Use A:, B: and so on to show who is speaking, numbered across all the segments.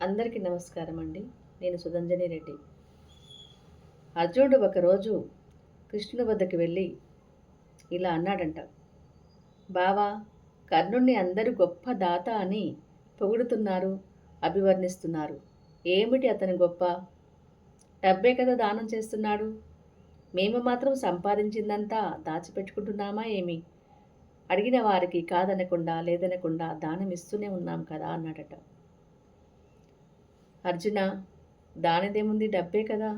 A: అందరికీ నమస్కారం అండి నేను సుధంజని రెడ్డి. అర్జునుడు ఒకరోజు కృష్ణుని వద్దకు వెళ్ళి ఇలా అన్నాడంట. బావా కర్ణుణ్ణి అందరూ గొప్ప దాత అని పొగుడుతున్నారు అభివర్ణిస్తున్నారు. ఏమిటి అతని గొప్ప? డబ్బే కదా దానం చేస్తున్నాడు. మేము మాత్రం సంపాదించిందంతా దాచిపెట్టుకుంటున్నామా ఏమి? అడిగిన వారికి కాదనకుండా లేదనకుండా దానం ఇస్తూనే ఉన్నాం కదా అన్నాడట. అర్జున దానిదేముంది డబ్బే కదా?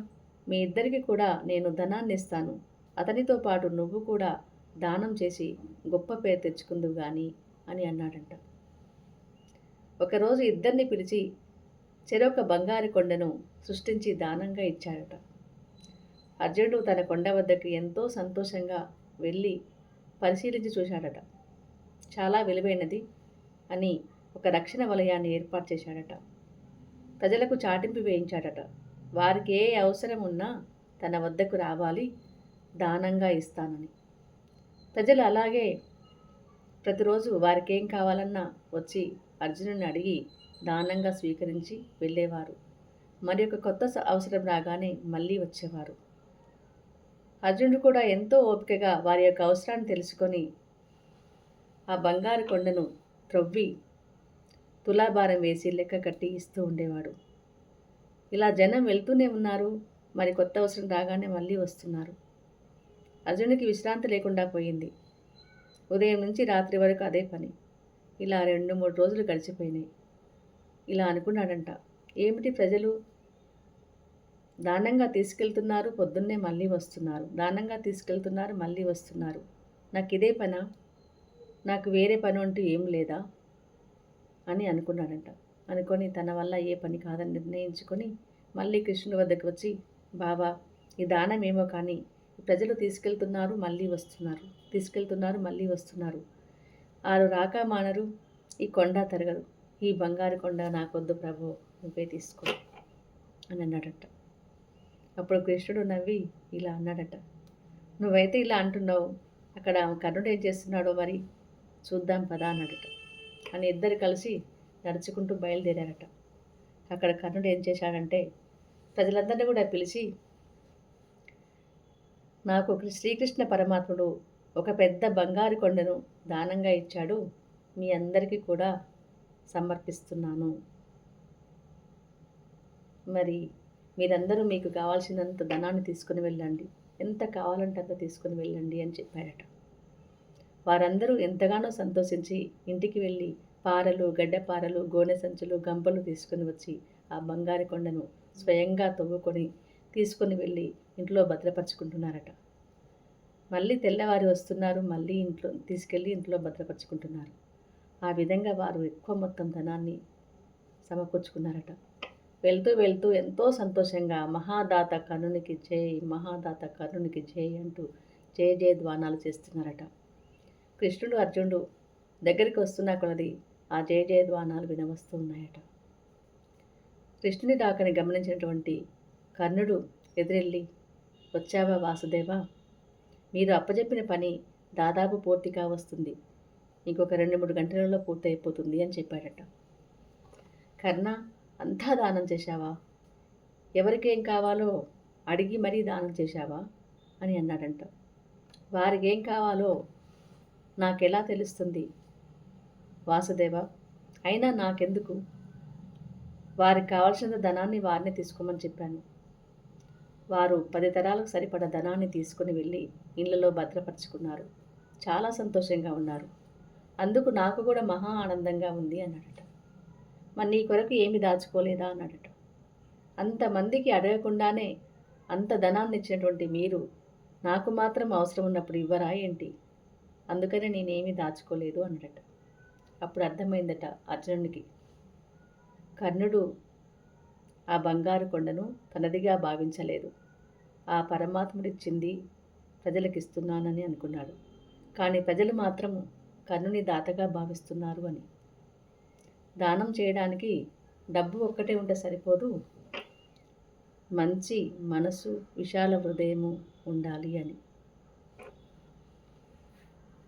A: మీ ఇద్దరికి కూడా నేను ధనాన్ని ఇస్తాను అతనితో పాటు నువ్వు కూడా దానం చేసి గొప్ప పేరు తెచ్చుకుందువు గాని అని అన్నాడంట. ఒకరోజు ఇద్దరిని పిలిచి చెరొక బంగారు కొండను సృష్టించి దానంగా ఇచ్చాడట అర్జునుడు తన కొండ వద్దకు ఎంతో సంతోషంగా వెళ్ళి పరిశీలించి చూశాడట. చాలా విలువైనది అని ఒక రక్షణ వలయాన్ని ఏర్పాటు చేశాడట. ప్రజలకు చాటింపు వేయించాడట. వారికి ఏ అవసరం ఉన్నా తన వద్దకు రావాలి దానంగా ఇస్తానని. ప్రజలు అలాగే ప్రతిరోజు వారికేం కావాలన్నా వచ్చి అర్జునుని అడిగి దానంగా స్వీకరించి వెళ్ళేవారు. మరి ఒక కొత్త అవసరం రాగానే మళ్ళీ వచ్చేవారు. అర్జునుడు కూడా ఎంతో ఓపికగా వారి యొక్క అవసరాన్ని తెలుసుకొని ఆ బంగారు కొండను త్రవ్వి తులాభారం వేసి లెక్క కట్టి ఇస్తూ ఉండేవాడు. ఇలా జనం వెళ్తూనే ఉన్నారు. మరి కొత్త అవసరం రాగానే మళ్ళీ వస్తున్నారు. అర్జునుడికి విశ్రాంతి లేకుండా పోయింది. ఉదయం నుంచి రాత్రి వరకు అదే పని. ఇలా రెండు మూడు రోజులు గడిచిపోయినాయి. ఇలా అనుకున్నాడంట. ఏమిటి ప్రజలు? దానంగా తీసుకెళ్తున్నారు పొద్దున్నే మళ్ళీ వస్తున్నారు. దానంగా తీసుకెళ్తున్నారు మళ్ళీ వస్తున్నారు. నాకు ఇదే పనా? నాకు వేరే పని అంటూ ఏం లేదా? అని అనుకున్నాడంట. అనుకొని తన వల్ల ఏ పని కాదని నిర్ణయించుకొని మళ్ళీ కృష్ణుడి వద్దకు వచ్చి బాబా ఈ దానం ఏమో కానీ ప్రజలు తీసుకెళ్తున్నారు మళ్ళీ వస్తున్నారు. తీసుకెళ్తున్నారు మళ్ళీ వస్తున్నారు. ఆరు రాక మానరు ఈ కొండ తరగదు. ఈ బంగారు కొండ నాకొద్దు ప్రభు నువ్వే తీసుకో అని అన్నాడట. అప్పుడు కృష్ణుడు నవ్వి ఇలా అన్నాడట. నువ్వైతే ఇలా అంటున్నావు. అక్కడ కర్ణుడు ఏం చేస్తున్నాడో మరి? చూద్దాం పదా అన్నాడట. అని ఇద్దరు కలిసి నడుచుకుంటూ బయలుదేరారట. అక్కడ కర్ణుడు ఏం చేశాడంటే ప్రజలందరినీ కూడా పిలిచి నాకు శ్రీకృష్ణ పరమాత్ముడు ఒక పెద్ద బంగారు కొండను దానంగా ఇచ్చాడు. మీ అందరికీ కూడా సమర్పిస్తున్నాను. మరి మీరందరూ మీకు కావాల్సినంత ధనాన్ని తీసుకుని వెళ్ళండి. ఎంత కావాలంటే అంత తీసుకుని వెళ్ళండి అని చెప్పాడట. వారందరూ ఎంతగానో సంతోషించి ఇంటికి వెళ్ళి పారలు గడ్డపారలు గోనె సంచులు గంపలు తీసుకుని వచ్చి ఆ బంగారు కొండను స్వయంగా తవ్వుకొని తీసుకొని వెళ్ళి ఇంట్లో భద్రపరుచుకుంటున్నారట. మళ్ళీ తెల్లవారి వస్తున్నారు మళ్ళీ ఇంట్లో తీసుకెళ్ళి ఇంట్లో భద్రపరుచుకుంటున్నారు. ఆ విధంగా వారు ఎక్కువ మొత్తం ధనాన్ని సమకూర్చుకున్నారట. వెళ్తూ వెళ్తూ ఎంతో సంతోషంగా మహాదాత కరుణికి జై మహాదాత కరుణికి జై అంటూ జయ జయ ధ్వానాలు చేస్తున్నారట. కృష్ణుడు అర్జునుడు దగ్గరికి వస్తున్న కొలది ఆ జయ జయధ్వానాలు వినవస్తూ ఉన్నాయట కృష్ణుని రాకని గమనించినటువంటి కర్ణుడు ఎదురెళ్ళి వచ్చావా వాసుదేవా? మీరు అప్పజెప్పిన పని దాదాపు పూర్తిగా వస్తుంది. ఇంకొక రెండు మూడు గంటలలో పూర్తయిపోతుంది అని చెప్పాడట. కర్ణ అంతా దానం చేశావా? ఎవరికేం కావాలో అడిగి మరీ దానం చేశావా? అని అన్నాడంట. వారికి ఏం కావాలో నాకెలా తెలుస్తుంది? వాసుదేవ అయినా నాకెందుకు? వారికి కావాల్సిన ధనాన్ని వారిని తీసుకోమని చెప్పాను. వారు పది తరాలకు సరిపడ ధనాన్ని తీసుకుని వెళ్ళి ఇళ్ళలో భద్రపరుచుకున్నారు. చాలా సంతోషంగా ఉన్నారు. అందుకు నాకు కూడా మహా ఆనందంగా ఉంది అన్నాడట. మరి నీ కొరకు ఏమి దాచుకోలేదా అన్నాడట. అంతమందికి అడగకుండానే అంత ధనాన్ని ఇచ్చినటువంటి మీరు నాకు మాత్రం అవసరం ఉన్నప్పుడు ఇవ్వరా ఏంటి? అందుకనే నేనేమీ దాచుకోలేదు అన్నట అప్పుడు అర్థమైందట అర్జునుడికి కర్ణుడు ఆ బంగారు కొండను తనదిగా భావించలేదు. ఆ పరమాత్ముడిచ్చింది ప్రజలకిస్తున్నానని అనుకున్నాడు. కానీ ప్రజలు మాత్రం కర్ణుని దాతగా భావిస్తున్నారు అని. దానం చేయడానికి డబ్బు ఒక్కటే ఉంటే సరిపోదు. మంచి మనసు విశాల హృదయము ఉండాలి అని.